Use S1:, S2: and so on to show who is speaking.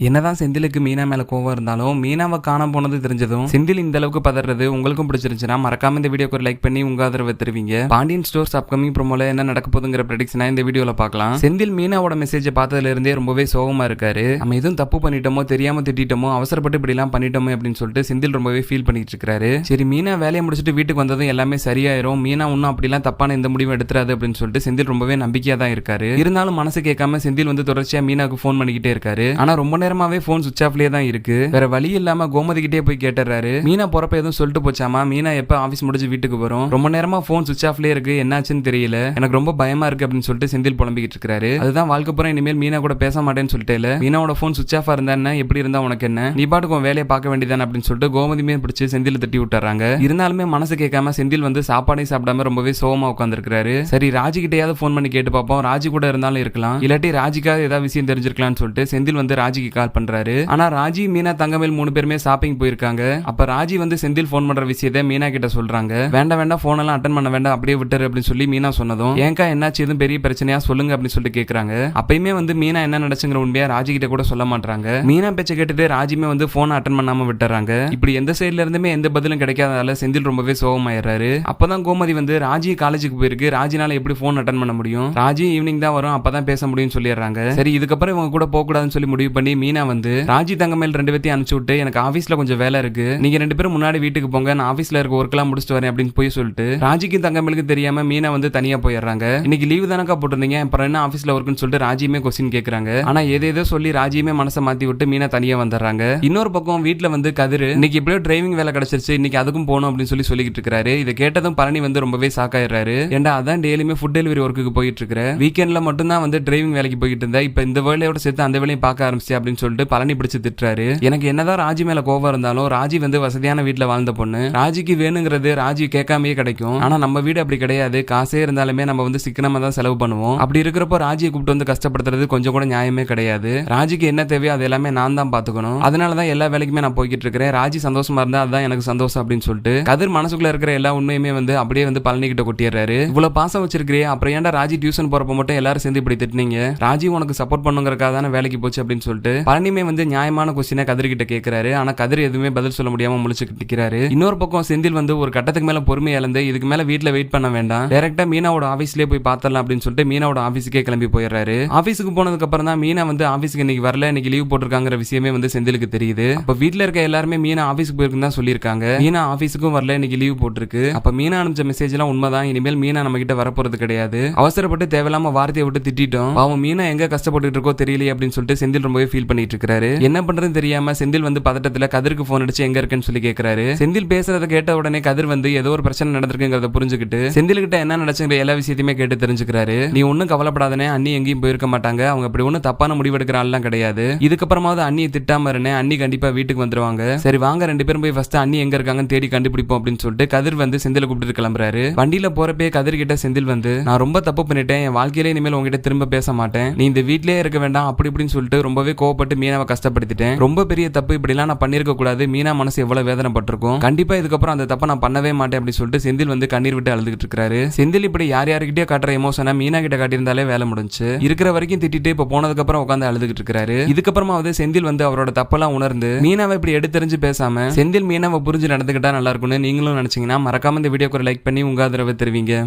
S1: என்னதான் செந்திலுக்கு மீனா மேல கோவம் இருந்தாலும் மீனாவை காண போனது தெரிஞ்சதும் செந்தில் இந்த அளவுக்கு பதறது உங்களுக்கும் பிடிச்சிருந்துச்சுன்னா மறக்காம இந்த வீடியோக்கு ஒரு லைக் பண்ணி உங்க ஆதரவை தருவீங்க. பாண்டியன் ஸ்டோர்ஸ் அப்கமிங் ப்ரோமோல என்ன நடக்க போதுங்கிற ப்ரெடிக்ஷனா இந்த வீடியோல பார்க்கலாம். செந்தில் மீனாவோட மெசேஜை பார்த்ததுல இருந்தே ரொம்பவே சோகமா இருக்காரு. நம்ம எதுவும் தப்பு பண்ணிட்டோமோ தெரியாம திட்டமோ அவசரப்பட்டு இப்படி எல்லாம் பண்ணிட்டோமே அப்படின்னு சொல்லிட்டு செந்தில் ரொம்பவே ஃபீல் பண்ணிட்டு இருக்காரு. சரி மீனா வேலையை முடிச்சுட்டு வீட்டுக்கு வந்ததும் எல்லாமே சரியாயிரும். மீனா ஒன்றும் அப்படிலாம் தப்பான எந்த முடிவும் எடுத்துறாது அப்படின்னு சொல்லிட்டு செந்தில் ரொம்பவே நம்பிக்கையா தான் இருக்காரு. இருந்தாலும் மனசு கேட்காம செந்தில் வந்து தொடர்ச்சியா மீனாவுக்கு ஃபோன் பண்ணிக்கிட்டே இருக்காரு. ஆனா ரொம்ப நேரமாவே ஃபோன் சுவிச் ஆஃப்லயே தான் இருக்கு. வேற வழி இல்லாம கோமதி கிட்டே போய் கேட்டுறாரு. மீனா போறப்ப எதுவும் சொல்லிட்டு போச்சாமா? மீனா எப்ப ஆபீஸ் முடிஞ்சு வீட்டுக்கு வரும்? ரொம்ப நேரமா ஃபோன் சுவிச் ஆஃப்லயே இருக்கு. என்னாச்சுன்னு தெரியல. எனக்கு ரொம்ப பயமா இருக்கு அப்படின்னு சொல்லிட்டு செந்தில் புலம்பிக்கிட்டு இருக்காரு. அதுதான் வாழ்க்கை போற இனிமேல் மீனா கூட பேச மாட்டேன்னு சொல்லிட்டேல. மீனாவோட ஃபோன் சுவிச் ஆஃபா இருந்தா என்ன? எப்படி இருந்தா உனக்கு என்ன? நீ பாட்டுக்கு உன் வேலையை பார்க்க வேண்டியதானே அப்படின்னு சொல்லிட்டு கோமதிமே பிடிச்சி செந்தில் தட்டி விட்டுறாங்க. இருந்தாலுமே மனசு கேட்காம செந்தில் வந்து சாப்பாடே சாப்பிடாம ரொம்பவே சோகமா உட்காந்துருக்காரு சரி ராஜி கிட்டையாவது ஃபோன் பண்ணி கேட்டு பார்ப்போம். ராஜி கூட இருந்தாலும் இருக்கலாம். இல்லாட்டி ராஜிக்காக ஏதாவது விஷயம் தெரிஞ்சிருக்கலாம்னு சொல்லிட்டு செந்தில் வந்து ராஜிக்கு கால் பண்றாரு. ஆனா ராஜி மீனா தங்கமேல் மூணு பேருமே ஷாப்பிங் போயிருக்காங்க. அப்ப ராஜி வந்து செந்தில் ஃபோன் பண்ற விஷயத்த மீனா கிட்ட சொல்றாங்க. வேண்டாம் வேண்டாம் போன் எல்லாம் அட்டன் பண்ண வேண்டாம் அப்படியே விட்டுரு அப்படின்னு சொல்லி மீனா சொன்னதும் ஏன்க்கா என்னாச்சு? எதுவும் பெரிய பிரச்சனையா? சொல்லுங்க அப்படின்னு சொல்லிட்டு கேக்குறாங்க. அப்பயுமே வந்து மீனா என்ன நடச்சுங்கிற உண்மையா ராஜி கிட்ட கூட சொல்ல மாட்டாங்க மீனா பேச்ச கேட்டுட்டு ராஜிமே வந்து போன் அட்டன் பண்ணாம விட்டுறாங்க. இப்படி எந்த சைடுல இருந்துமே எந்த பதிலும் கிடைக்காதனால செந்தில் ரொம்பவே சோகமாயிடுறாரு அப்பதான் கோமதி வந்து ராஜி காலேஜுக்கு போயிருக்கு. ராஜினால எப்படி போன் அட்டன் பண்ண முடியும்? ராஜி ஈவினிங் தான் வரும் அப்பதான் பேச முடியும்னு சொல்லிடுறாங்க. சரி இதுக்கப்புறம் இவங்க கூட போக கூடாதுன்னு சொல்லி முடிவு பண்ணி மீனா வந்து ராஜி தங்கமேல் ரெண்டு பேத்தையும் அனுப்பிச்சு விட்டு எனக்கு ஆபீஸ்ல கொஞ்சம் வேலை இருக்கு. நீங்க ரெண்டு பேரும் முன்னாடி வீட்டுக்கு போங்க. நான் ஆபீஸ்ல இருக்க ஒர்க் எல்லாம் முடிச்சுட்டு வரேன் அப்படின்னு போய் சொல்லிட்டு ராஜிக்கும் தங்கமேலுக்கு தெரியாம மீனா வந்து தனியா போயிடுறாங்க. இன்னைக்கு லீவு தானக்கா போட்டிருந்தீங்க? அப்புறம் என்ன ஆபீஸ்ல ஒர்க்குன்னு சொல்லிட்டு ராஜியுமே கொஸ்டின் கேக்குறாங்க. ஆனா ஏதேதோ சொல்லி ராஜியுமே மனசை மாத்தி விட்டு மீனா தனியா வந்துடுறாங்க. இன்னொரு பக்கம் வீட்டுல வந்து கதிர் இன்னைக்கு எப்படியோ டிரைவிங் வேலை கிடைச்சிருச்சு. இன்னைக்கு அதுக்கும் போகணும் அப்படின்னு சொல்லி சொல்லிக்கிட்டு இருக்காரு இதை கேட்டதும் பழனி வந்து ரொம்பவே சாக்காயிடுறாரு. ஏன்டா அதான் டெய்லியுமே ஃபுட் டெலிவரி ஒர்க்குக்கு போயிட்டு இருக்கிற? வீக்கெண்ட்ல மட்டும் தான் வந்து டிரைவிங் வேலைக்கு போயிட்டு இருந்தேன் இப்போ இந்த வேலையோட சேர்த்து அந்த வேலையும் பார்க்க ஆரம்பிச்சு அப்படின்னு சொல்லிட்டு பழனி பிடிச்சு திட்டுறாரு. எனக்கு என்னதான் ராஜி மேல கோவம் இருந்தாலும் ராஜி வந்து வசதியான வீட்டுல வாழ்ந்த பொண்ணு. ராஜிக்கு வேணுங்கிறது ராஜி கேட்காமயே கிடைக்கும். ஆனா நம்ம வீடு அப்படி கிடையாது. காசே இருந்தாலுமே நம்ம வந்து சிக்கனமா தான் செலவு பண்ணுவோம். அப்படி இருக்கிறப்போ ராஜியை கூப்பிட்டு வந்து கஷ்டப்படுத்துறது கொஞ்சம் கூட நியாயமே கிடையாது. ராஜிக்கு என்ன தேவையோ அது எல்லாமே நான் தான் பாத்துக்கணும். அதனால தான் எல்லா வேலைக்குமே நான் போய்கிட்டு இருக்கிறேன். ராஜி சந்தோஷமா இருந்தா அதுதான் எனக்கு சந்தோஷம் அப்படின்னு சொல்லிட்டு கதிர் மனசுக்குள்ள இருக்கிற எல்லா உண்மையுமே வந்து அப்படியே வந்து பழனி கிட்ட கொட்டிடுறாரு. இவ்வளவு பாசம் வச்சிருக்கிறியே அப்புறம் ஏன்டா ராஜி டியூஷன் போறப்ப மட்டும் எல்லாரும் சேர்ந்து இப்படி திட்டினீங்க? ராஜி உனக்கு சப்போர்ட் பண்ணுங்கிறக்காக தானே வேலைக்கு போச்சு? அப்படின்னு சொல்லிட்டு பழனிமே வந்து நியாயமான கொஸ்டினை கதிர் கிட்ட கேட்கிறாரு ஆனா கதிர் எதுவுமே பதில் சொல்ல முடியாம முழிச்சுக்கிட்டு நிக்கிறாரு. இன்னொரு பக்கம் செந்தில் வந்து ஒரு கட்டத்துக்கு மேல பொறுமை இழந்து இதுக்கு மேல வீட்டுல வெயிட் பண்ண வேண்டாம். டைரக்டா மீனாவோட ஆபீஸ்லயே போய் பார்த்தரலாம் அப்படின்னு சொல்லிட்டு மீனாவோட ஆபீஸுக்கே கிளம்பி போயிடுறாரு. ஆபீஸுக்கு போனதுக்கு அப்புறம் தான் மீனா வந்து ஆபீஸுக்கு இன்னைக்கு வரல இன்னைக்கு லீவ் போட்டிருக்காங்கிற விஷயமே வந்து செந்திலுக்கு தெரியுது. அப்ப வீட்ல இருக்க எல்லாருமே மீனா ஆஃபீஸுக்கு போயிருக்குன்னு தான் சொல்லியிருக்காங்க. மீனா ஆபீஸுக்கும் வரல இன்னைக்கு லீவ் போட்டிருக்கு. அப்ப மீனா அனுப்பிச்ச மெசேஜ் எல்லாம் உண்மைதான். இனிமேல் மீனா நம்ம கிட்ட வரப்போறது கிடையாது. அவசரப்பட்டு தேவையில்லாம வார்த்தையை விட்டு திட்டிட்டோம். அவன் மீனா எங்க கஷ்டப்பட்டு இருக்கோ தெரியலையே அப்படின்னு சொல்லிட்டு செந்தில் ரொம்பவே ஃபீல் பண்ணிட்டு இருக்காரு என்ன பண்றதுன்னு தெரியாம செந்தில் வந்து பதட்டத்துல கதிருக்கு போன் அடிச்சு எங்க இருக்குன்னு சொல்லி கேக்குறாரு. செந்தில் பேசுறத கேட்ட உடனே கதிர் வந்து ஏதோ ஒரு பிரச்சனை நடந்திருக்குங்கிறத புரிஞ்சுக்கிட்டு செந்தில் கிட்ட என்ன நடச்சுங்கிற எல்லா விஷயத்தையுமே கேட்டு தெரிஞ்சுக்கிறாரு. நீ ஒன்னும் கவலைப்படாதனே அண்ணி எங்கேயும் போயிருக்க மாட்டாங்க. அவங்க அப்படி ஒன்னும் தப்பான முடிவெடுக்கிற ஆள்லாம் கிடையாது. இதுக்கப்புறமாவது அண்ணியை திட்டாம இருந்தேன் அண்ணி கண்டிப்பா வீட்டுக்கு வந்துருவாங்க. சரி வாங்க ரெண்டு பேரும் போய் ஃபர்ஸ்ட் அண்ணி எங்க இருக்காங்கன்னு தேடி கண்டுபிடிப்போம் அப்படின்னு சொல்லிட்டு கதிர் வந்து செந்தில் கூப்பிட்டு கிளம்புறாரு. வண்டியில போறப்பே கதிர் கிட்ட செந்தில் வந்து நான் ரொம்ப தப்பு பண்ணிட்டேன். என் வாழ்க்கையில இனிமேல் உங்ககிட்ட திரும்ப பேச மாட்டேன். நீ இந்த வீட்லயே இருக்க வேண்டாம். அப்படி இப்படின்னு சொல்லிட்டு ரொம்பவே கோவப்பட்டு மீனாவை கஷ்டப்படுத்திட்டேன். ரொம்ப பெரிய தப்பு இப்படிலாம் நான் பண்ணிருக்க கூடாது. மீனா மனசு எவ்வளவு வேதனைப்பட்டிருக்கும். கண்டிப்பா இதுக்கப்புறம் அந்த தப்பை நான் பண்ணவே மாட்டேன் அப்படின்னு சொல்லிட்டு செந்தில் வந்து கண்ணீர் விட்டு அழுதுகிட்டு இருக்காரு. செந்தில் இப்படி யார் யாருக்கிட்டே காட்டுற எமோஷனை மீனா கிட்ட காட்டியிருந்தாலே வேலை முடிஞ்சு. இருக்கிற வரைக்கும் திட்டிட்டு இப்ப போனதுக்கு அப்புறம் உட்காந்து அழுதுகிட்டு இருக்காரு. இதுக்கப்புறமாவது செந்தில் வந்து அவரோட தப்பெல்லாம் உணர்ந்து மீனாவை இப்படி எடுத்தறிஞ்சு பேசாம செந்தில் மீனாவை புரிஞ்சு நடந்துகிட்டா நல்லா இருக்கும்னு நீங்களும் நினைச்சீங்கன்னா மறக்காம இந்த வீடியோக்கு ஒரு லைக் பண்ணி உங்க ஆதரவை தருவீங்க.